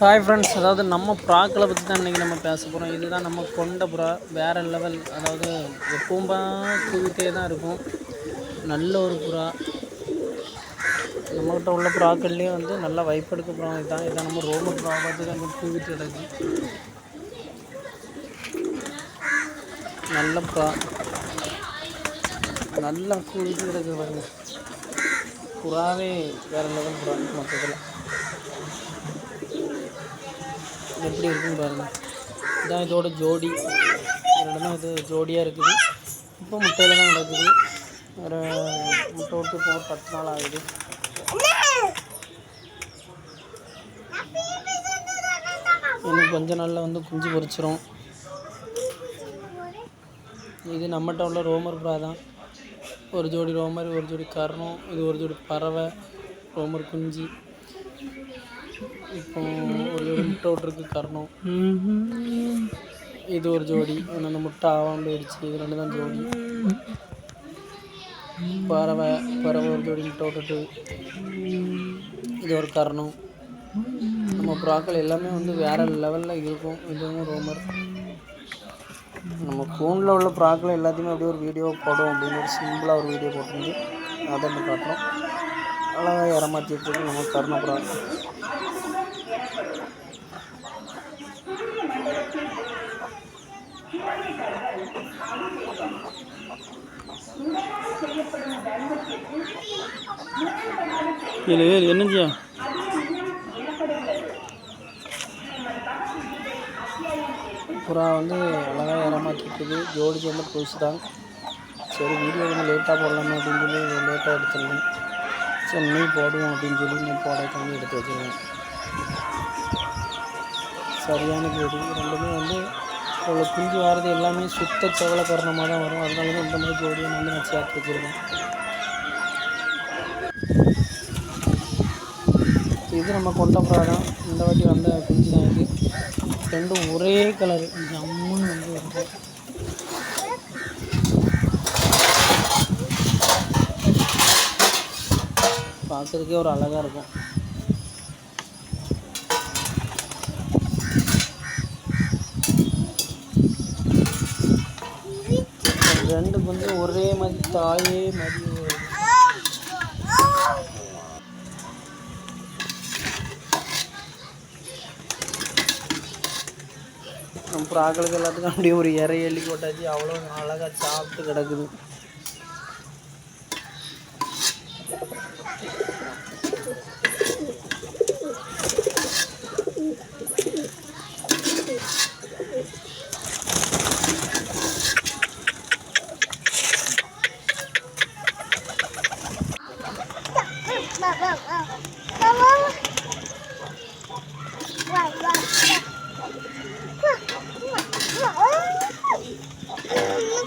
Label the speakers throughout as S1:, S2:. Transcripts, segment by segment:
S1: Hi friends அதாவது நம்ம புறாக்களை பற்றி தான் இன்றைக்கி நம்ம பேச போகிறோம் இதுதான் நம்ம கொண்ட புறா. வேறு லெவல் அதாவது எப்பவும் கூவிட்டே தான் இருக்கும். நல்ல ஒரு புறா. நம்மகிட்ட உள்ள புறாக்கள்லேயே வந்து நல்லா வைப்பெடுக்க புறா இதுதான் இதான் நம்ம ரோம புறா. பார்த்து தான் கூவிட்டு கிடக்கு. நல்ல புறா. நல்லா கூவிட்டு கிடக்கு பாருங்க. புறாவே வேறு லெவல் புறா. மொத்தத்தில். எப்படி இருக்குன்னு பாருங்கள் இதான் இதோட ஜோடி. ரெண்டுமே இது ஜோடியாக இருக்குது. இப்போ முட்டையில் தான் நடக்குது. ஒரு முட்டை விட்டு போக பத்து நாள் ஆகுது. இன்னும் கொஞ்ச நாளில் வந்து குஞ்சு பொறிச்சிரும் இது நம்மகிட்ட உள்ள ரோமர் புறா தான். ஒரு ஜோடி ரோமர் ஒரு ஜோடி கர்ணம் இது ஒரு ஜோடி பறவை ரோமர் குஞ்சு. இப்போ ஒரு முட்டை விட்ருக்கு கர்ணம் இது ஒரு ஜோடி. அந்த முட்டை ஆகாமல் போயிடுச்சு. இது ரெண்டு தான் ஜோடி. பறவை பறவை ஒரு ஜோடி முட்டை விட்டுட்டு இது ஒரு கர்ணம். நம்ம புறாக்கள் எல்லாமே வந்து வேறு லெவலில் இருக்கும். இதுவும் ரோமர் நம்ம ஃபோனில் உள்ள புறாக்கள் எல்லாத்தையுமே அப்படியே ஒரு வீடியோ போடுவோம் அப்படின்னு ஒரு சிம்பிளாக ஒரு வீடியோ போட்டுருந்து அதை நம்ம காட்டுறோம். அழகாக ஏறமாற்றிட்டு இருக்கு நம்ம கர்ண ஏழு ஏழு என்னஞ்சியா? புறா வந்து அழகாக ஏறமாட்டிருக்குது ஜோடி சேர்ந்த புதுசு தான் சரி வீடியோ வந்து லேட்டாக போடலாமே அப்படின்னு சொல்லி லேட்டாக எடுத்துருந்தேன் சரி நீ போடுவோம் அப்படின்னு சொல்லி நீ போடக்காம எடுத்து வச்சுருவேன் சரியான ஜோடி. ரெண்டுமே வந்து அவ்வளோ குஞ்சு வர்றது எல்லாமே சுத்த சோலை கரணமாக தான் வரும். அதனால தான் இந்த மாதிரி ஜோடியை வந்து நான் சேர்த்து வச்சுருக்கேன். இது நம்ம கொண்ட ப்ராடம் இந்த வாட்டி வந்த குஞ்சு தான் இது. ரெண்டும் ஒரே கலர் ஜம்முன்னு வந்து வருது. பார்க்குறதுக்கே ஒரு அழகாக இருக்கும். ரெண்டு வந்து ஒரே மாதிரி தாயே மாதிரி நம்ம புறாக்களுக்கு எல்லாத்துக்கும் அப்படியே ஒரு இறை எள்ளி போட்டாச்சு. அவ்வளோ அழகாக சாப்பிட்டு கிடக்குது.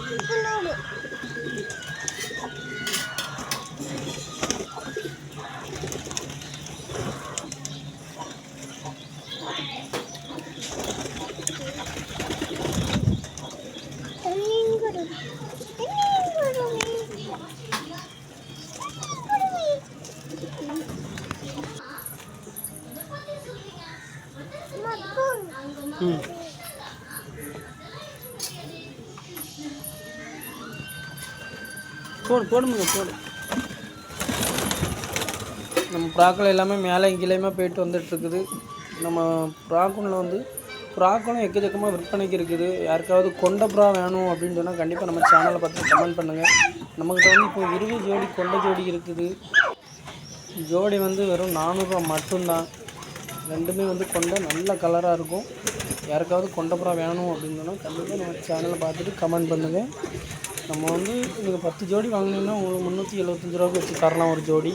S1: കുക്കുലോട് Mm. போடு போடுங்க போடு. நம்ம புறாக்கள் எல்லாமே மேலே கீழேயுமே போயிட்டு வந்துட்டுருக்குது. நம்ம புறாக்குனில் வந்து புறாக்களும் எக்கச்சக்கமாக விற்பனைக்கு இருக்குது. யாருக்காவது கொண்ட புறா வேணும் அப்படின்னு சொன்னால் கண்டிப்பாக நம்ம சேனலை பார்த்து கமெண்ட் பண்ணுங்கள் நம்மக்கிட்ட வந்து இப்போ இருபது ஜோடி கொண்ட ஜோடி இருக்குது. ஜோடி வந்து வெறும் நானூறுரூவா மட்டும்தான். ரெண்டுமே வந்து கொண்ட நல்ல கலராக இருக்கும். யாருக்காவது கொண்ட புறா வேணும் அப்படின்னு சொன்னால் கண்டிப்பாக நம்ம சேனலை பார்த்துட்டு கமெண்ட் பண்ணுங்கள் நம்ம வந்து நீங்கள் பத்து ஜோடி வாங்கினீங்கன்னா உங்களுக்கு முந்நூற்றி எழுபத்தஞ்சி ரூபாய்க்கு வச்சு தரலாம் ஒரு ஜோடி.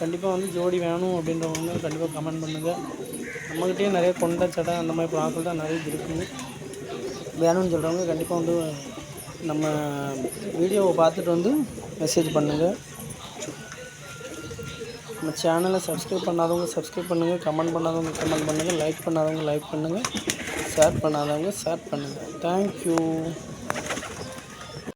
S1: கண்டிப்பாக வந்து ஜோடி வேணும் அப்படின்றவங்க கண்டிப்பாக கமெண்ட் பண்ணுங்கள் நம்மக்கிட்டே நிறைய கொண்ட சடை அந்த மாதிரி ப்ராக்கள் தான் நிறைய இருக்குது வேணும்னு சொல்கிறவங்க கண்டிப்பாக வந்து நம்ம வீடியோவை பார்த்துட்டு வந்து மெசேஜ் பண்ணுங்கள் நம்ம சேனலை சப்ஸ்கிரைப் பண்ணாதவங்க சப்ஸ்கிரைப் பண்ணுங்கள் கமெண்ட் பண்ணாதவங்க கமெண்ட் பண்ணுங்கள் லைக் பண்ணாதவங்க லைக் பண்ணுங்கள் ஷேர் பண்ணாதவங்க ஷேர் பண்ணுங்கள் தேங்க்யூ